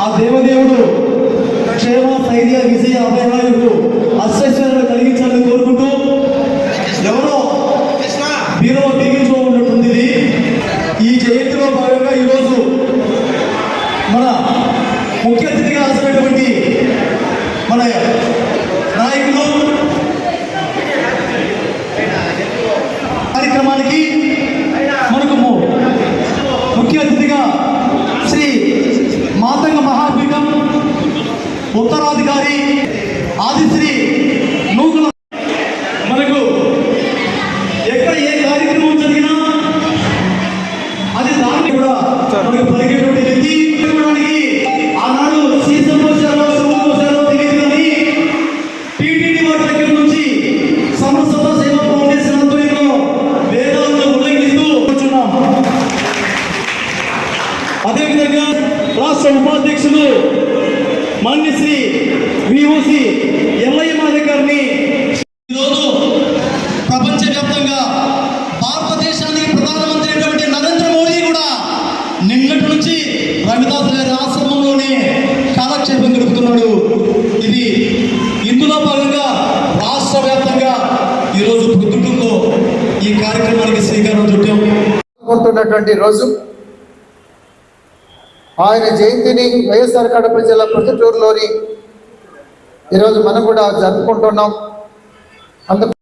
ఆ దేవదేవుడు క్షేమ ధైర్య విజయ అభయ ఈ కార్యక్రమానికి శ్రీకారం చుట్టాం. రోజు ఆయన జయంతిని వైఎస్ఆర్ కడప జిల్లా ప్రొద్దుటూరులోని ఈరోజు మనం కూడా జరుపుకుంటున్నాం. అందుకు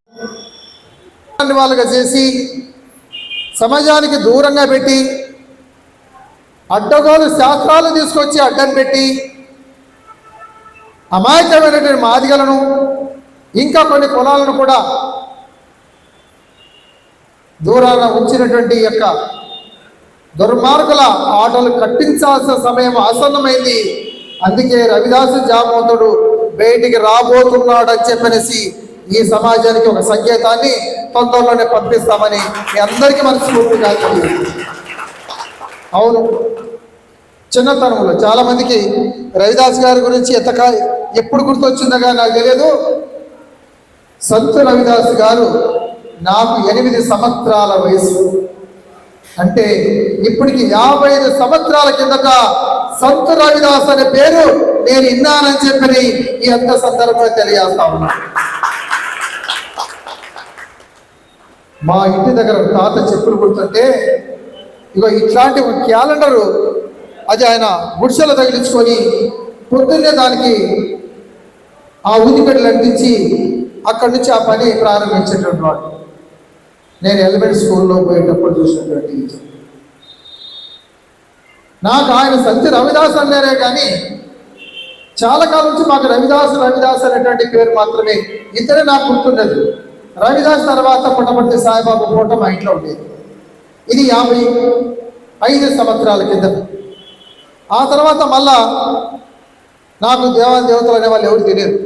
వాళ్ళగా చేసి సమాజానికి దూరంగా పెట్టి అడ్డగోలు శాస్త్రాలు తీసుకొచ్చి అడ్డం పెట్టి అమాయకమైనటువంటి మాదిగలను ఇంకా కొన్ని కులాలను కూడా దూరాన ఉంచినటువంటి యొక్క దుర్మార్గుల ఆటలు కట్టించాల్సిన సమయం ఆసన్నమైంది. అందుకే రవిదాసు జామోతుడు బయటికి రాబోతున్నాడు అని చెప్పనేసి ఈ సమాజానికి ఒక సంకేతాన్ని తొందరలోనే పంపిస్తామని మీ అందరికీ మనస్ఫూర్తిగా అవును చిన్నతనంలో చాలా మందికి రవిదాస్ గారి గురించి ఎంతక ఎప్పుడు గుర్తొచ్చిందగా నాకు తెలియదు. సంతు రవిదాస్ గారు నాకు ఎనిమిది సంవత్సరాల వయసు. అంటే ఇప్పటికి యాభై ఐదు సంవత్సరాల కిందట సంత రవిదాస్ అనే పేరు నేను విన్నానని చెప్పని ఈ అంత సందర్భంగా తెలియజేస్తా ఉన్నా. మా ఇంటి దగ్గర తాత చెప్పులు కుడుతుంటే ఇగో ఇట్లాంటి క్యాలెండరు అది ఆయన గుడిసెలు తగిలించుకొని పొద్దున్నే దానికి ఆ ఊదిపెట్టెలు అంటించి అక్కడి నుంచి ఆ పని ప్రారంభించేటటువంటి వాడు. నేను ఎలిమెంట్ స్కూల్లో పోయేటప్పుడు చూసినటువంటి టీచర్. నాకు ఆయన సంతి రవిదాస్ అన్నారే కానీ చాలా కాలం నుంచి మాకు రవిదాస్ రవిదాస్ అనేటువంటి పేరు మాత్రమే ఇతరే నాకు గుర్తున్నది రవిదాస్ తర్వాత పుట్టపర్తి సాయిబాబు ఫోటో మా ఇంట్లో ఉండేది. ఇది యాభై ఐదు సంవత్సరాల కింద ఆ తర్వాత మళ్ళా నాకు దేవాదేవతలు అనే వాళ్ళు ఎవరు తెలియదు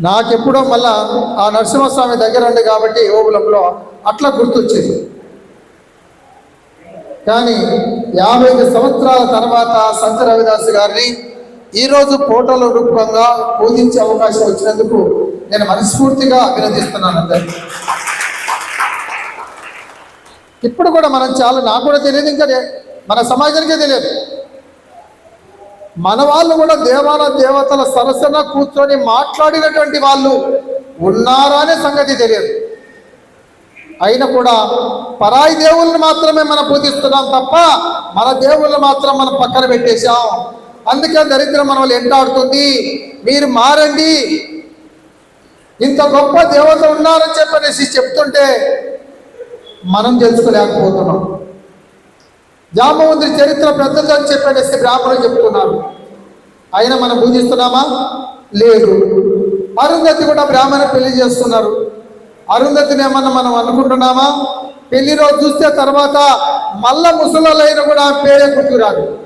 నాకెప్పుడో మళ్ళా ఆ నరసింహస్వామి దగ్గర ఉంది కాబట్టి ఓబులంలో అట్లా గుర్తొచ్చేది. కానీ యాభై ఐదు సంవత్సరాల తర్వాత సంత రవిదాస్ గారిని ఈరోజు ఫోటోల రూపంగా పూజించే అవకాశం వచ్చినందుకు నేను మనస్ఫూర్తిగా అభినందిస్తున్నాను అందరినీ ఇప్పుడు కూడా మనం చాలా నాకు కూడా తెలియదు ఇంకా మన సమాజానికే తెలియదు. మన వాళ్ళు కూడా దేవాల దేవతల సరసన కూర్చొని మాట్లాడినటువంటి వాళ్ళు ఉన్నారా అనే సంగతి తెలియదు. అయినా కూడా పరాయి దేవుళ్ళని మాత్రమే మనం పూజిస్తున్నాం తప్ప మన దేవుళ్ళు మాత్రం మనం పక్కన పెట్టేశాం. అందుకే దరిద్రం మన వాళ్ళు ఎంటాడుతుంది మీరు మారండి. ఇంత గొప్ప దేవత ఉన్నారని చెప్పనేసి చెప్తుంటే మనం తెలుసుకోలేకపోతున్నాం. జామవంతుడి చరిత్ర పెద్దలు అని చెప్పేసి బ్రాహ్మణులు చెప్తున్నారు అయినా మనం పూజిస్తున్నామా? లేదు. అరుంధతి కూడా బ్రాహ్మణ పెళ్ళి చేస్తున్నారు. అరుంధతిని ఏమన్నా మనం అనుకుంటున్నామా? పెళ్ళి రోజు చూస్తే తర్వాత మల్ల ముసలైన కూడా ఆమె పేరే గుర్తురాదు.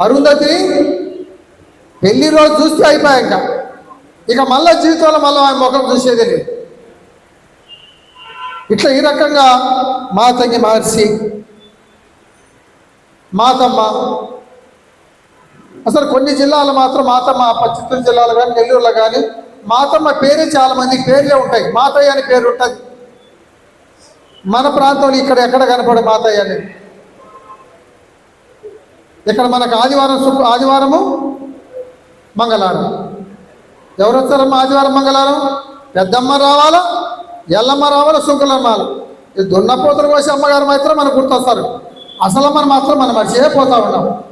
అరుంధతి పెళ్ళి రోజు చూస్తే అయిపోయాక. ఇక మళ్ళా జీవితంలో మళ్ళీ ఆమె ముఖం చూసేది లేదు. ఇట్లా ఈ రకంగా మాతంగి మహర్షి మాతమ్మ అసలు కొన్ని జిల్లాలు మాత్రం మాతమ్మ పచ్చిత్తూరు చిత్తూరు జిల్లాలో కానీ నెల్లూరులో కానీ మాతమ్మ పేరే చాలా మంది పేర్లే ఉంటాయి. మాతయ్య అని పేరు ఉంటుంది. మన ప్రాంతంలో ఇక్కడ ఎక్కడ కనపడే మాతయ్య అని? ఇక్కడ మనకు ఆదివారం శుక్ర ఆదివారము మంగళవారం. ఎవరు వస్తారమ్మా ఆదివారం మంగళవారం? పెద్దమ్మ రావాలా? ఎల్లమ్మ రావాలా శుక్రమ్మ ఈ దున్నపోతులు కోసి అమ్మగారు మాత్రం మనకు గుర్తొస్తారు. అసలమ్మని మాత్రం మనం మర్చిపోతా ఉన్నాం.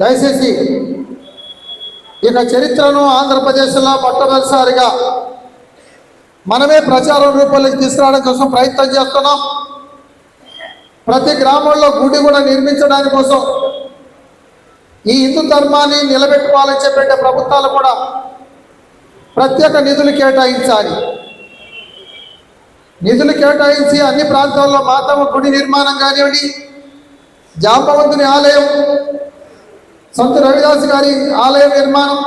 దయచేసి ఇక చరిత్రను ఆంధ్రప్రదేశ్లో మొట్టమొదటిసారిగా మనమే ప్రచారం రూపంలోకి తీసుకురావడం కోసం ప్రయత్నం చేస్తున్నాం. ప్రతి గ్రామంలో గుడి కూడా నిర్మించడాని కోసం ఈ హిందూ ధర్మాన్ని నిలబెట్టుకోవాలని చెప్పే ప్రభుత్వాలు కూడా ప్రత్యేక నిధులు కేటాయించాలి. నిధులు కేటాయించి అన్ని ప్రాంతాల్లో మాతమ్మ గుడి నిర్మాణం కానివ్వండి జాంబవంతుని ఆలయం సంత రవిదాస్ గారి ఆలయ నిర్మాణం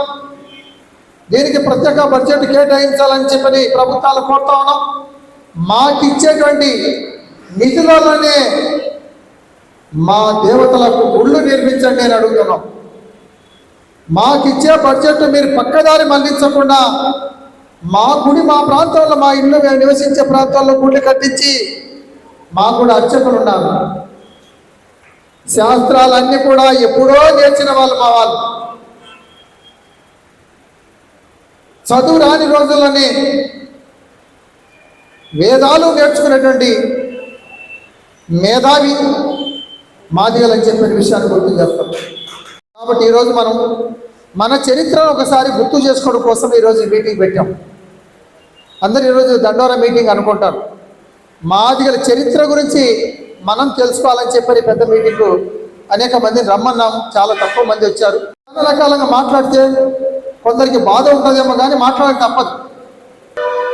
దీనికి ప్రత్యేక బడ్జెట్ కేటాయించాలని చెప్పని ప్రభుత్వాలు కోరుతా ఉన్నాం. మాకు ఇచ్చేటువంటి నిధులలోనే మా దేవతలకు గుళ్ళు నిర్మించండి అని అడుగుతున్నాం. మాకు ఇచ్చే బడ్జెట్ మీరు పక్కదారి మళ్ళించకుండా మా గుడి మా ప్రాంతంలో మా ఇల్లు మేము నివసించే ప్రాంతాల్లో గుడి కట్టించి మాకు కూడా అర్చకులు ఉన్నారు. శాస్త్రాలన్నీ కూడా ఎప్పుడో నేర్చిన వాళ్ళు మా వాళ్ళు. చదువు రాని రోజుల్లోనే వేదాలు నేర్చుకునేటువంటి మేధావి మాదిగలని చెప్పిన విషయాన్ని గుర్తు చేస్తాం కాబట్టి ఈరోజు మనం మన చరిత్రను ఒకసారి గుర్తు చేసుకోవడం కోసం ఈరోజు మీటింగ్ పెట్టాం. అందరు ఈరోజు దండోరా మీటింగ్ అనుకుంటారు. మాదిగల చరిత్ర గురించి మనం తెలుసుకోవాలని చెప్పని పెద్ద మీటింగ్ అనేక మందిని రమ్మన్నాం. చాలా తక్కువ మంది వచ్చారు. చాలా రకాలుగా మాట్లాడితే కొందరికి బాధ ఉంటుందేమో కానీ మాట్లాడక తప్పదు.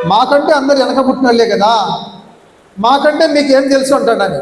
మాకంటే అందరు వెనక పుట్టినలే కదా. మాకంటే మీకేం తెలుసు అని